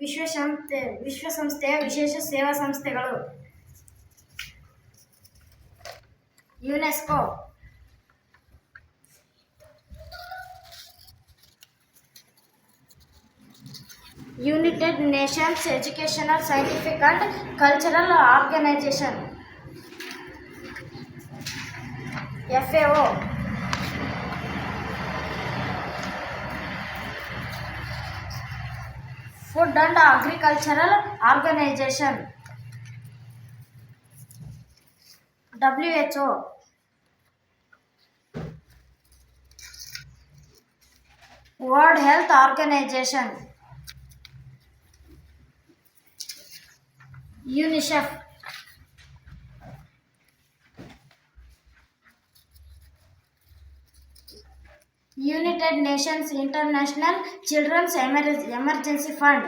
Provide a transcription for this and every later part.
ವಿಶ್ವಸಂಸ್ಥೆ ವಿಶ್ವಸಂಸ್ಥೆಯ ವಿಶೇಷ ಸೇವಾ ಸಂಸ್ಥೆಗಳು UNESCO United Nations educational scientific and cultural organisation F A food and agricultural organisation WHO World Health Organisation UNICEF United Nations International Children's Emergency Fund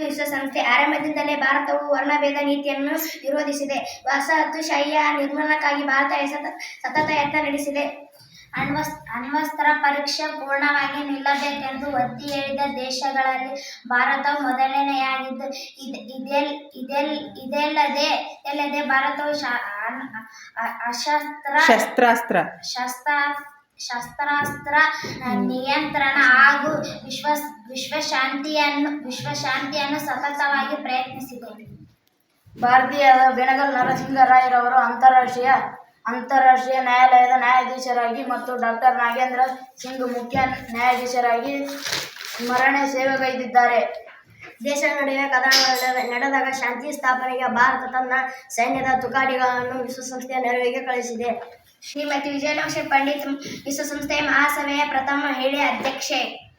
ವಿಶ್ವಸಂಸ್ಥೆ ಆರಂಭದಿಂದಲೇ ಭಾರತವು ವರ್ಣಭೇದ ನೀತಿಯನ್ನು ವಿರೋಧಿಸಿದೆ. ವಸಾಹತುಶಾಹಿಯ ನಿರ್ಮೂಲನಕ್ಕಾಗಿ ಭಾರತ ಸತ- ಸತತ ಯತ್ನ ನಡೆಸಿದೆ. ಅಣ್ವಸ್ ಅಣ್ವಸ್ತ್ರ ಪರೀಕ್ಷೆ ಪೂರ್ಣವಾಗಿ ನಿಲ್ಲಬೇಕೆಂದು ಒತ್ತಿ ಹೇಳಿದ ದೇಶಗಳಲ್ಲಿ ಭಾರತ ಮೊದಲನೆಯಾಗಿದ್ದು ಇದ್- ಇದೆಲ್ ಇದೆಲ್ ಇದೆಲ್ಲದೆ ಇದಲ್ಲದೆ ಭಾರತವು ಶಾ- ಅನ್- ಅಶಸ್ತ್ರ ಶಸ್ತ್ರಾಸ್ತ್ರ. ಶಸ್ತ್ರ ಶಸ್ತ್ರಾಸ್ತ್ರ ನಿಯಂತ್ರಣ ಹಾಗೂ ವಿಶ್ವ ವಿಶ್ವಶಾಂತಿಯನ್ನು ವಿಶ್ವಶಾಂತಿಯನ್ನು ಸತತವಾಗಿ ಪ್ರಯತ್ನಿಸಿದೆ. ಭಾರತೀಯ ಬೆಣಗಲ್ ನರಸಿಂಗರಾಯರವರು ಅಂತಾರಾಷ್ಟ್ರೀಯ ಅಂತಾರಾಷ್ಟ್ರೀಯ ನ್ಯಾಯಾಲಯದ ನ್ಯಾಯಾಧೀಶರಾಗಿ ಮತ್ತು ಡಾಕ್ಟರ್ ನಾಗೇಂದ್ರ ಸಿಂಗ್ ಮುಖ್ಯ ನ್ಯಾಯಾಧೀಶರಾಗಿ ಸ್ಮರಣೆ ಸೇವೆಗೈದಿದ್ದಾರೆ. ದೇಶ ನಡುವೆ ಕದನ ನಡೆದಾಗ ಶಾಂತಿ ಸ್ಥಾಪನೆಗೆ ಭಾರತ ತನ್ನ ಸೈನ್ಯದ ತುಕಾಡಿಗಳನ್ನು ವಿಶ್ವಸಂಸ್ಥೆಯ ನೆರವಿಗೆ ಕಳಿಸಿದೆ. ಶ್ರೀಮತಿ ವಿಜಯಲಕ್ಷ್ಮಿ ಪಂಡಿತ್ ವಿಶ್ವಸಂಸ್ಥೆಯ ಮಹಾಸಭೆಯ ಪ್ರಥಮ ಮಹಿಳೆ ಅಧ್ಯಕ್ಷೆ.